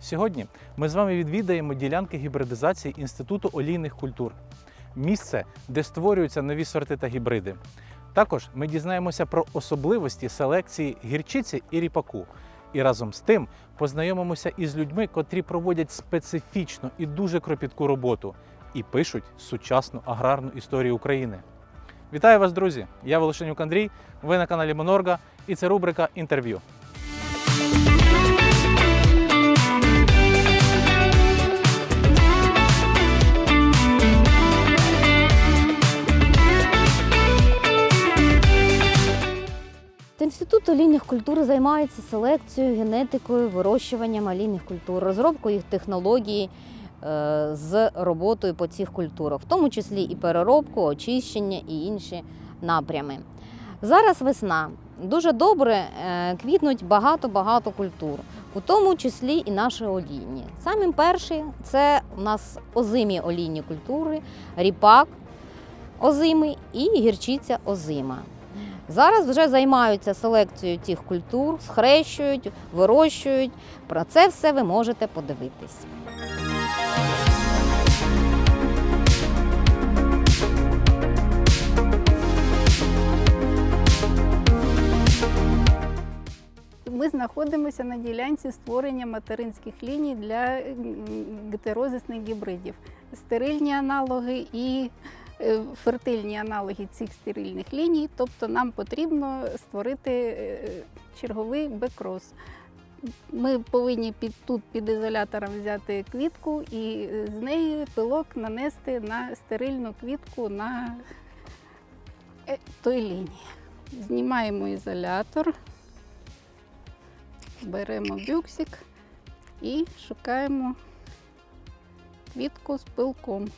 Сьогодні ми з вами відвідаємо ділянки гібридизації Інституту олійних культур, місце, де створюються нові сорти та гібриди. Також ми дізнаємося про особливості селекції гірчиці і ріпаку. І разом з тим познайомимося із людьми, котрі проводять специфічну і дуже кропітку роботу і пишуть сучасну аграрну історію України. Вітаю вас, друзі! Я Волошенюк Андрій. Ви на каналі Монорга, і це рубрика інтерв'ю. Інститут олійних культур займається селекцією, генетикою, вирощуванням олійних культур, розробкою їх технології е, з роботою по цих культурах, в тому числі і переробку, очищення і інші напрями. Зараз весна. Дуже добре е, квітнуть багато-багато культур, у тому числі і наші олійні. Самі перші це у нас озимі олійні культури, ріпак озимий і гірчиця озима. Зараз вже займаються селекцією цих культур, схрещують, вирощують. Про це все ви можете подивитись. Ми знаходимося на ділянці створення материнських ліній для гетерозисних гібридів. Стерильні аналоги і фертильні аналоги цих стерильних ліній. Тобто нам потрібно створити е, черговий бекроз. Ми повинні під, тут під ізолятором взяти квітку і з неї пилок нанести на стерильну квітку на е, той лінії. Знімаємо ізолятор. Беремо бюксик і шукаємо квітку з пилком.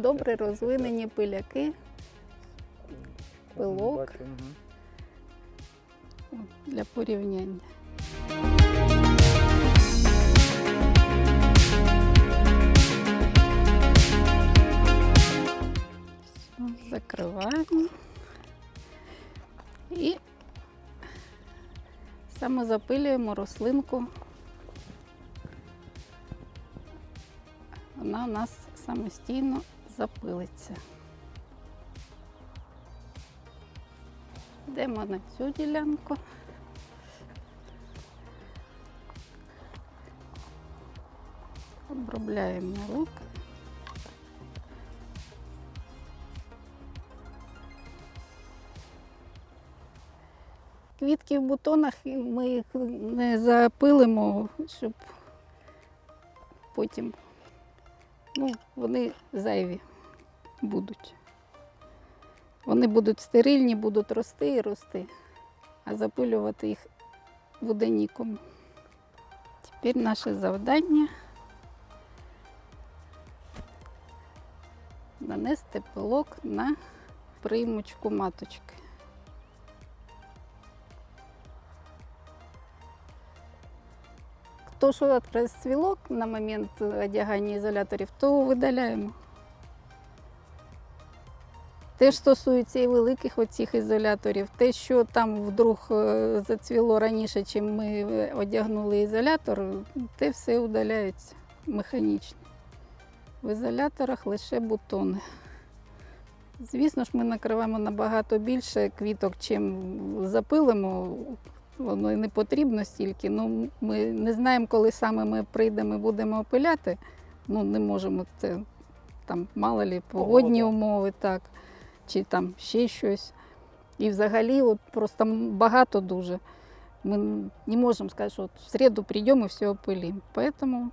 Добре розвинені пиляки Пилок. Для порівняння. Все, закриваємо. І самозапилюємо рослинку. Вона у нас самостійно запилиться. Йдемо на цю ділянку. Обробляємо руки. Квітки в бутонах ми їх не запилимо, щоб потім ну, вони зайві будуть. Вони будуть стерильні, будуть рости і рости, а запилювати їх буде нікому. Тепер наше завдання нанести пилок на приймочку маточки. То, що розцвіло на момент одягання ізоляторів, то видаляємо. Те ж стосується і великих оцих ізоляторів, те, що там вдруг е, зацвіло раніше, чим ми одягнули ізолятор, те все удаляється механічно. В ізоляторах лише бутони. Звісно ж, ми накриваємо набагато більше квіток, чим запилимо. Воно і не потрібно стільки. Ну, ми не знаємо, коли саме ми прийдемо і будемо опиляти. Ну, не можемо це там, мало лі, погодні Погода. умови, так, чи там ще щось. І взагалі от просто багато дуже. Ми не можемо сказати, що от в середу прийдемо і все опилимо. Тому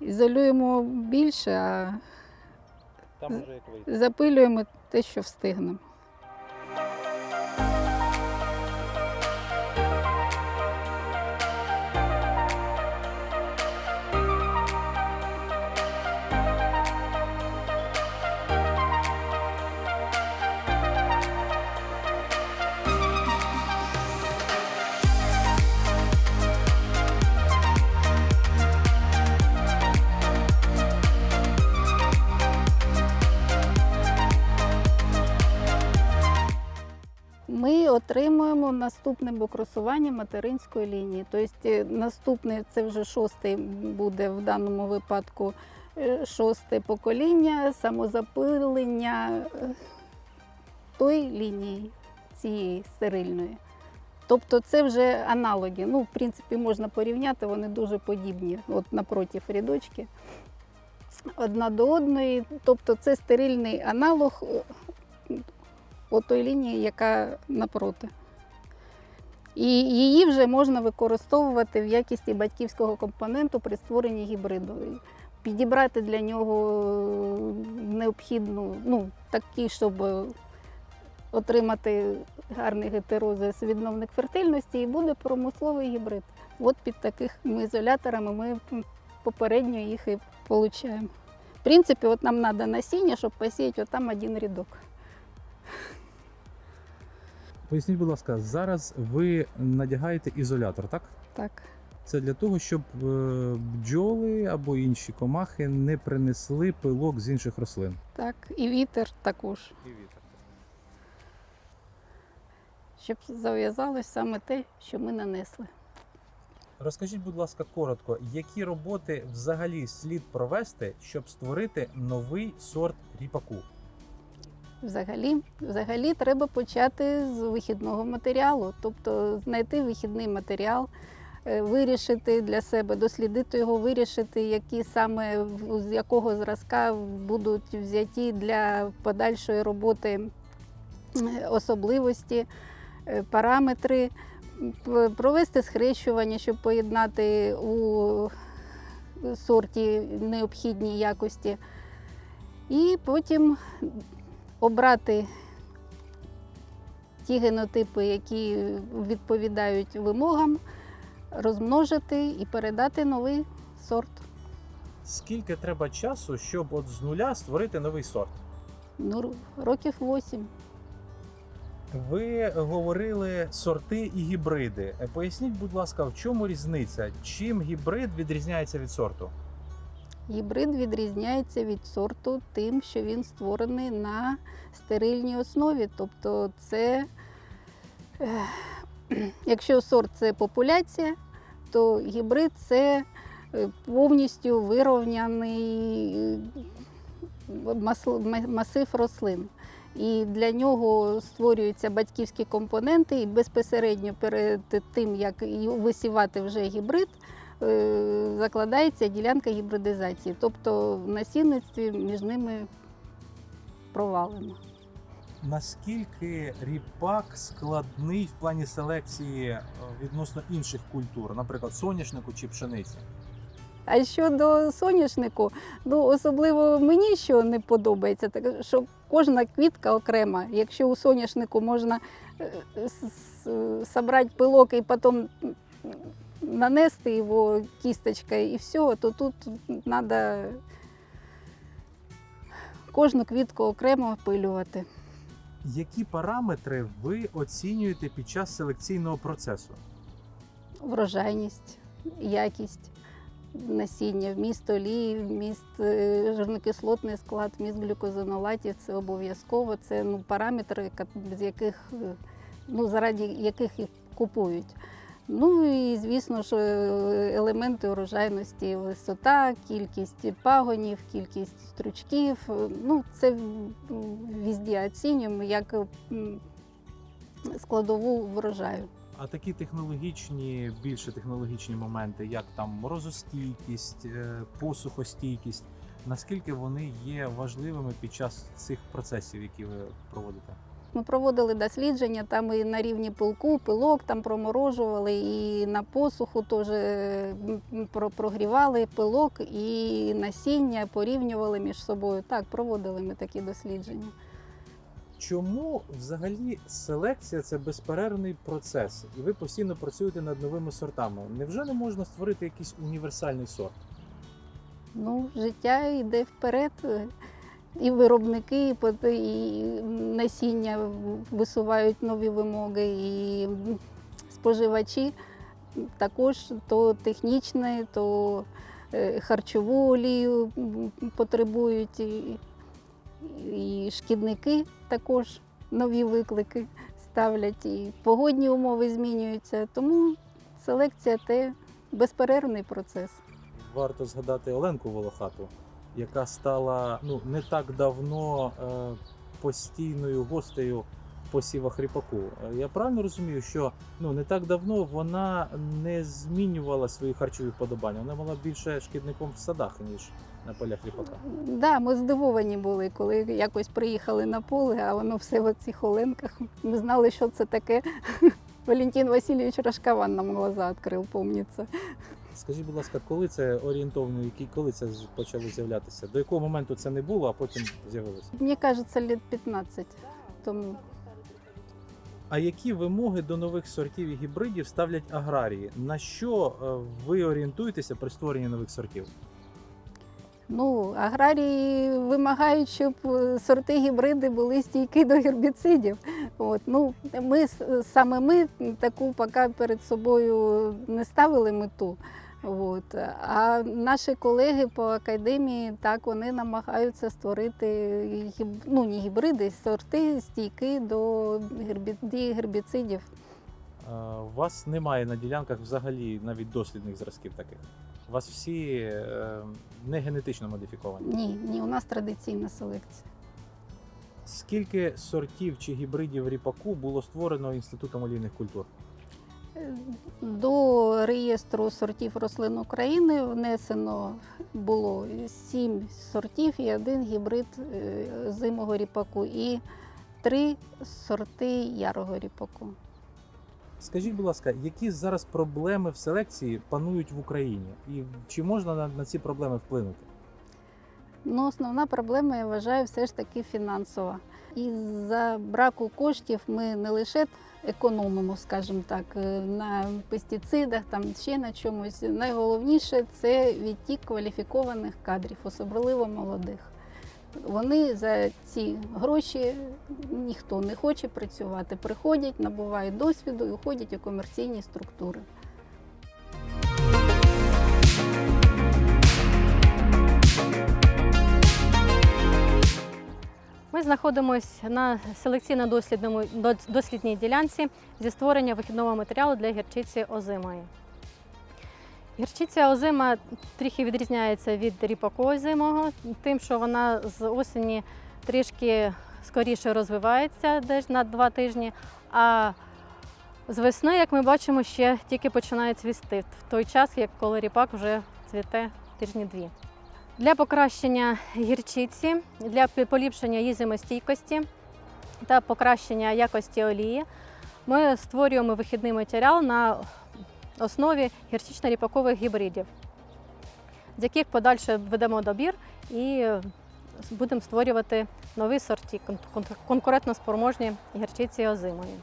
ізолюємо більше, а Там вже як вийде. запилюємо те, що встигнемо. Отримуємо наступне букросування материнської лінії. Тобто е, наступний це вже шостий буде в даному випадку е, шосте покоління самозапилення е, тої лінії цієї стерильної. Тобто це вже аналоги. Ну, в принципі, можна порівняти, вони дуже подібні, от напротив рядочки. Одна до одної. Тобто це стерильний аналог отої лінії, яка напроти. І її вже можна використовувати в якості батьківського компоненту при створенні гібриду. Підібрати для нього необхідну, ну, такі, щоб отримати гарний гетерозис відновник фертильності, і буде промисловий гібрид. От під такими ізоляторами ми попередньо їх і отримуємо. В принципі, от нам треба насіння, щоб посіяти отам один рядок. Поясніть, будь ласка, зараз ви надягаєте ізолятор, так? Так. Це для того, щоб е, бджоли або інші комахи не принесли пилок з інших рослин. Так, і вітер також, І вітер. щоб зав'язалось саме те, що ми нанесли. Розкажіть, будь ласка, коротко, які роботи взагалі слід провести, щоб створити новий сорт ріпаку? Взагалі, взагалі треба почати з вихідного матеріалу, тобто знайти вихідний матеріал, е, вирішити для себе, дослідити його, вирішити, які саме з якого зразка будуть взяті для подальшої роботи особливості, е, параметри, провести схрещування, щоб поєднати у сорті необхідні якості. І потім обрати ті генотипи, які відповідають вимогам, розмножити і передати новий сорт. Скільки треба часу, щоб от з нуля створити новий сорт? Ну, років 8. Ви говорили сорти і гібриди. Поясніть, будь ласка, в чому різниця? Чим гібрид відрізняється від сорту? Гібрид відрізняється від сорту тим, що він створений на стерильній основі. Тобто, це, якщо сорт це популяція, то гібрид це е, повністю вирівняний е, масив рослин. І для нього створюються батьківські компоненти, і безпосередньо перед тим, як висівати вже гібрид, закладається ділянка гібридизації. Тобто в насінництві між ними провалено. Наскільки ріпак складний в плані селекції е, відносно інших культур, наприклад, соняшнику чи пшениці? А щодо соняшнику, ну особливо мені що не подобається, так що кожна квітка окрема. Якщо у соняшнику можна е, собрати пилок і потім нанести його кісточкою і все, то тут треба кожну квітку окремо опилювати. Які параметри ви оцінюєте під час селекційного процесу? Врожайність, якість насіння, вміст олії, вміст е, жирнокислотний склад, вміст глюкозинолатів це обов'язково. Це ну, параметри, з яких, е, ну, заради яких їх купують. Ну і звісно ж е, елементи урожайності, висота, кількість пагонів, кількість стручків. Е, Ну, це візді оцінюємо як складову врожаю. А такі технологічні, більше технологічні моменти, як там морозостійкість, е, посухостійкість, наскільки вони є важливими під час цих процесів, які ви проводите? Ми проводили дослідження там і на рівні пилку, пилок там проморожували, і на посуху теж прогрівали пилок і насіння порівнювали між собою. Так, проводили ми такі дослідження. Чому взагалі селекція це безперервний процес, і ви постійно працюєте над новими сортами? Невже не можна створити якийсь універсальний сорт? Ну, життя йде вперед. І виробники, і насіння висувають нові вимоги, і споживачі також то технічне, то е, харчову олію потребують, і шкідники також нові виклики ставлять, і погодні умови змінюються. Тому селекція це безперервний процес. Варто згадати Оленку Волохату, яка стала ну не так давно е, постійною гостею посівах ріпаку. Е, Я правильно розумію, що ну не так давно вона не змінювала свої харчові вподобання. Вона була більше шкідником в садах, ніж на полях ріпака. Да, ми здивовані були, коли якось приїхали на поле, а воно все в цих оленках. Ми знали, що це таке. Валентин Васильович Рашкован нам глаза відкрив, помниться. Скажіть, будь ласка, коли це орієнтовно, коли це почало з'являтися? До якого моменту це не було, а потім з'явилося? Мені кажеться, літ 15 тому. А які вимоги до нових сортів і гібридів ставлять аграрії? На що е, ви орієнтуєтеся при створенні нових сортів? Ну, аграрії вимагають, щоб е, сорти гібриди були стійкі до гербіцидів. От, ну, ми, саме ми таку поки перед собою не ставили мету. От. А наші колеги по академії так вони намагаються створити гіб... ну, не гібриди, сорти стійкі до гербі... дії гербіцидів. У вас немає на ділянках взагалі навіть дослідних зразків таких. У вас всі е, не генетично модифіковані. Ні, ні, у нас традиційна селекція. Скільки сортів чи гібридів ріпаку було створено інститутом олійних культур? До реєстру сортів рослин України внесено було сім сортів і один гібрид е, зимого ріпаку і три сорти ярого ріпаку. Скажіть, будь ласка, які зараз проблеми в селекції панують в Україні, і чи можна на, на ці проблеми вплинути? Ну, основна проблема, я вважаю, все ж таки фінансова. Із-за браку коштів ми не лише економимо, скажімо так, е, на пестицидах, там ще на чомусь. Найголовніше це відтік кваліфікованих кадрів, особливо молодих. Вони за ці гроші ніхто не хоче працювати. Приходять, набувають досвіду і уходять у комерційні структури. Ми знаходимося на селекційно-дослідному дослідній ділянці зі створення вихідного матеріалу для гірчиці озимої. Гірчиця озима трохи відрізняється від ріпаку озимого, тим, що вона з осені трішки скоріше розвивається, десь на два тижні. А з весни, як ми бачимо, ще тільки починає цвісти в той час, як коли ріпак вже цвіте тижні дві. Для покращення гірчиці, для поліпшення її зимостійкості та покращення якості олії ми створюємо вихідний матеріал на основі гірчично-ріпакових гібридів, з яких подальше ведемо добір і будемо створювати нові сорти кон- кон- конкурентноспроможні гірчиці озимої.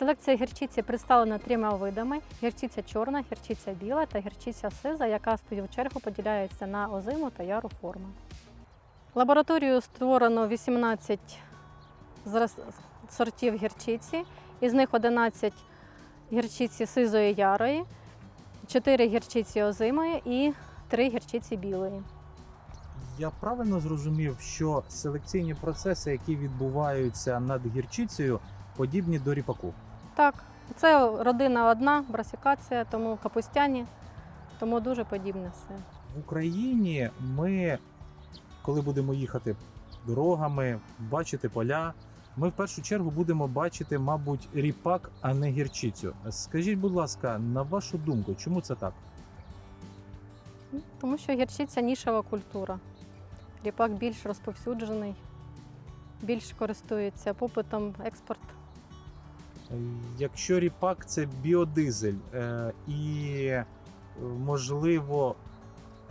Селекція гірчиці представлена трьома видами: гірчиця чорна, гірчиця біла та гірчиця сиза, яка в свою чергу поділяється на озиму та яру форми. Лабораторію створено 18 сортів гірчиці, із них 11 гірчиці сизої ярої, 4 гірчиці озимої і 3 гірчиці білої. Я правильно зрозумів, що селекційні процеси, які відбуваються над гірчицею, подібні до ріпаку. Так, це родина одна, брасикація, тому капустяні, тому дуже подібне все. В Україні ми, коли будемо їхати дорогами, бачити поля, ми в першу чергу будемо бачити, мабуть, ріпак, а не гірчицю. Скажіть, будь ласка, на вашу думку, чому це так? Тому що гірчиця нішова культура. Ріпак більш розповсюджений, більш користується попитом експорт. Якщо ріпак це біодизель е, і, е, можливо,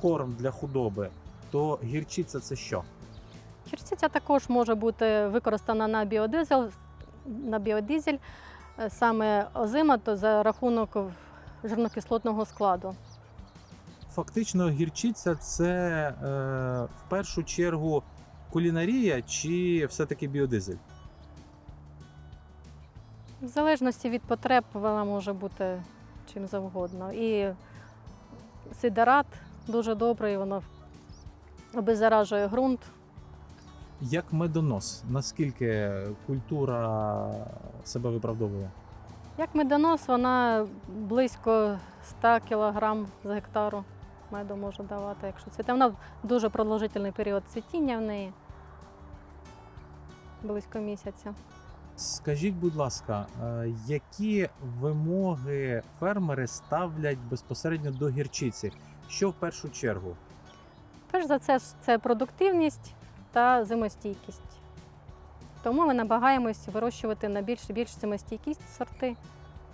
корм для худоби, то гірчиця це що? Гірчиця також може бути використана на біодизель, на біодизель е, саме озима, то за рахунок жирнокислотного складу. Фактично, гірчиця це е, в першу чергу кулінарія чи все-таки біодизель? В залежності від потреб вона може бути чим завгодно. І сидерат дуже добрий, воно обеззаражує ґрунт. Як медонос, наскільки культура себе виправдовує? Як медонос, вона близько 100 кг з гектару меду може давати, якщо цвіте. Вона дуже продовжительний період цвітіння в неї. Близько місяця. Скажіть, будь ласка, е, які вимоги фермери ставлять безпосередньо до гірчиці? Що в першу чергу? Перш за все, це продуктивність та зимостійкість. Тому ми намагаємось вирощувати на більш більш зимостійкість сорти.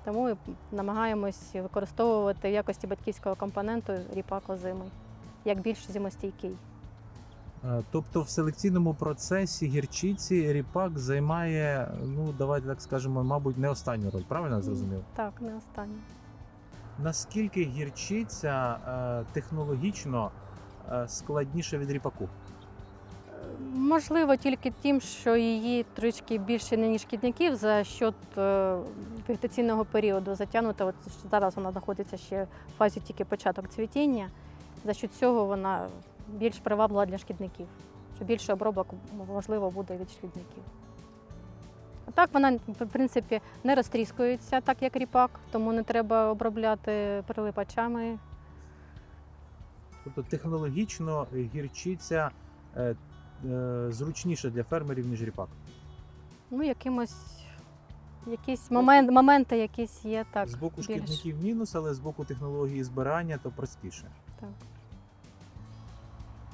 Тому і намагаємось використовувати в якості батьківського компоненту ріпак озимий, як більш зимостійкий. Е, Тобто в селекційному процесі гірчиці ріпак займає, ну давайте так скажемо, мабуть, не останню роль. Правильно я зрозумів? Так, не останнє. Наскільки гірчиця е, технологічно е, складніша від ріпаку? Можливо, тільки тим, що її трішки більше ніж шкідників за счет вегетаційного періоду затягнута. От зараз вона знаходиться ще в фазі тільки початок цвітіння. За счет цього вона більш приваблива для шкідників. Що більше обробок можливо буде від шкідників. Так вона, в принципі, не розтріскується, так як ріпак, тому не треба обробляти прилипачами. Тобто технологічно гірчиця е, е, зручніша для фермерів, ніж ріпак. Ну, якимось, якісь момент, моменти якісь є так. з боку більш. шкідників мінус, але з боку технології збирання то простіше. Так.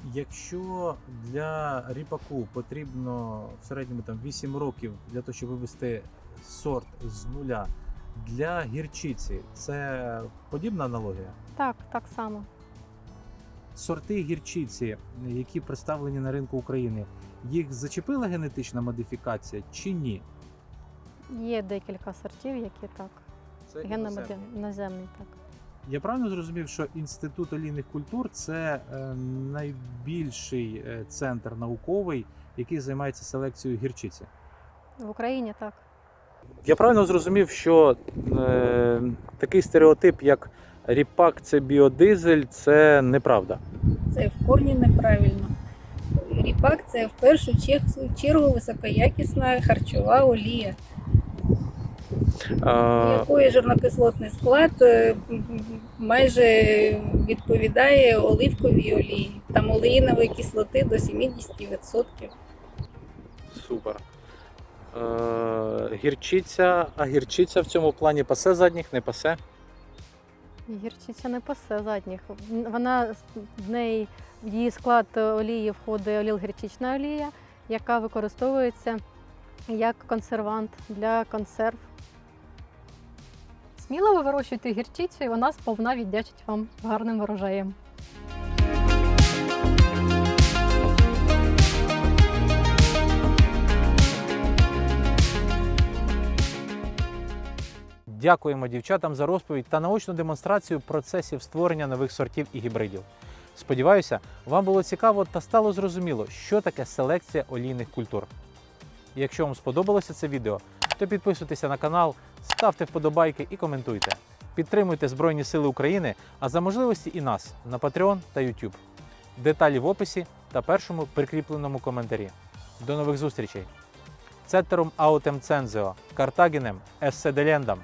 Якщо для ріпаку потрібно в середньому там 8 років для того, щоб вивести сорт з нуля, для гірчиці це подібна аналогія? Так, так само. Сорти гірчиці, які представлені на ринку України, їх зачепила генетична модифікація чи ні? Є декілька сортів, які так. Це Генномоди іноземний, так. Я правильно зрозумів, що інститут олійних культур це е, найбільший е, центр науковий, який займається селекцією гірчиці. В Україні так. Я правильно зрозумів, що е, такий стереотип, як ріпак це біодизель, це неправда. Це в корні неправильно. Ріпак це в першу чергу високоякісна харчова олія, якої жирнокислотний склад е, майже відповідає оливковій олії. Там олеїнової кислоти до 70%. супер. Е, гірчиця, а гірчиця в цьому плані пасе задніх, не пасе. Гірчиця не пасе задніх. Вона в неї в її склад олії входить оліл-гірчична олія, яка використовується як консервант для консерв. Сміло ви вирощуйте гірчицю, і вона сповна віддячить вам гарним врожаєм. Дякуємо дівчатам за розповідь та наочну демонстрацію процесів створення нових сортів і гібридів. Сподіваюся, вам було цікаво та стало зрозуміло, що таке селекція олійних культур. Якщо вам сподобалося це відео, то підписуйтеся на канал, ставте вподобайки і коментуйте. Підтримуйте Збройні Сили України, а за можливості і нас на Patreon та YouTube. Деталі в описі та першому прикріпленому коментарі. До нових зустрічей! Цетером аутем цензео, Картагінем, есседелендам.